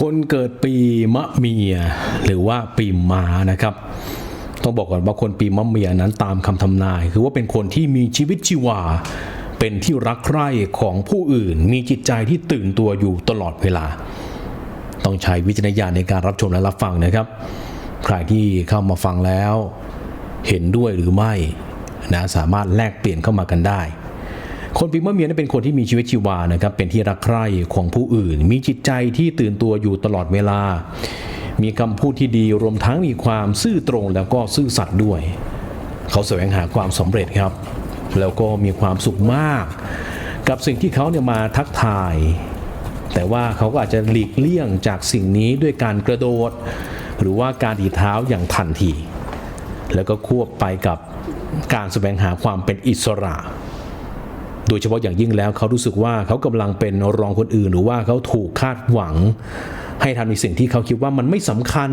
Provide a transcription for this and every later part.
คนเกิดปีมะเมีย หรือว่าปีม้านะครับ ต้องบอกก่อนว่าคนปีมะเมียนั้นตามคำทำนาย คือว่าเป็นคนที่มีชีวิตชีวา เป็นที่รักใคร่ของผู้อื่น มีจิตใจที่ตื่นตัวอยู่ตลอดเวลา ต้องใช้วิจารณญาณในการรับชมและรับฟังนะครับ ใครที่เข้ามาฟังแล้ว เห็นด้วยหรือไม่นะสามารถแลกเปลี่ยนเข้ามากันได้ คนปีมะเมียนั้นเป็นคนที่มีชีวิตชีวานะครับเป็นที่รักใคร่ของผู้อื่น มีจิตใจที่ตื่นตัวอยู่ตลอดเวลา มีคำพูดที่ดีรวมทั้งมีความซื่อตรงแล้วก็ซื่อสัตย์ด้วย เขาแสวงหาความสำเร็จครับ แล้วก็มีความสุขมาก กับสิ่งที่เขาเนี่ยมาทักทาย แต่ว่าเขาก็อาจจะหลีกเลี่ยงจากสิ่งนี้ด้วยการกระโดด หรือว่าการดีเท้าอย่างทันทีแล้วก็ควบไปกับการแสวงหาความเป็นอิสระ โดยเฉพาะอย่างยิ่งแล้วเขารู้สึกว่าเขากำลังเป็นรองคนอื่น หรือว่าเขาถูกคาดหวัง ให้ทำในสิ่งที่เขาคิดว่ามันไม่สำคัญ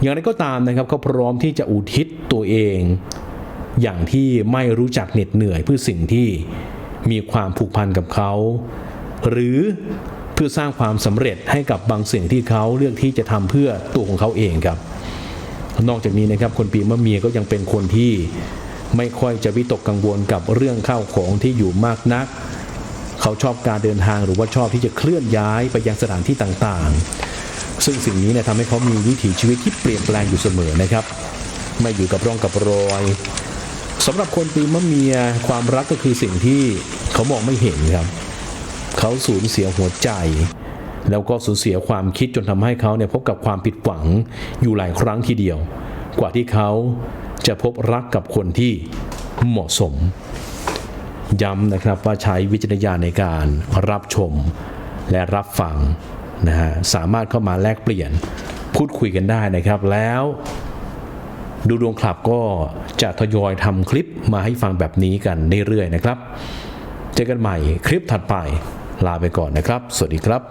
อย่างไรก็ตามนะครับเขาพร้อมที่จะอุทิศตัวเอง อย่างที่ไม่รู้จักเหน็ดเหนื่อยเพื่อสิ่งที่มีความผูกพันกับเขา หรือเพื่อสร้างความสำเร็จให้กับบางสิ่งที่เขาเลือกที่จะทำเพื่อตัวของเขาเองครับ นอกจากนี้นะครับคนปีมะเมียก็ยังเป็นคนที่ ไม่ค่อยจะวิตกกังวลกับเรื่องข้าวของที่อยู่มากนัก เขาชอบการเดินทางหรือว่าชอบที่จะเคลื่อนย้ายไปยังสถานที่ต่างๆ ซึ่งสิ่งนี้เนี่ยทำให้เขามีวิถีชีวิตที่เปลี่ยนแปลงอยู่เสมอนะครับ ไม่อยู่กับร่องกับรอยสำหรับคนปีมะเมียความรักก็คือสิ่งที่เขามองไม่เห็นครับ เขาสูญเสียหัวใจ แล้วก็สูญเสียความคิดจนทำให้เขาเนี่ยพบกับความผิดหวังอยู่หลายครั้งทีเดียว กว่าที่เขาจะพบรักกับคนที่เหมาะสม ย้ำนะครับว่าใช้วิจารณญาณในการรับชมและรับฟังนะฮะสามารถเข้ามาแลกเปลี่ยนพูดคุยกันได้นะครับ แล้วดูดวงคลับก็จะทยอยทำคลิปมาให้ฟังแบบนี้กันเรื่อยๆนะครับ เจอกันใหม่คลิปถัดไปลาไปก่อนนะครับ สวัสดีครับ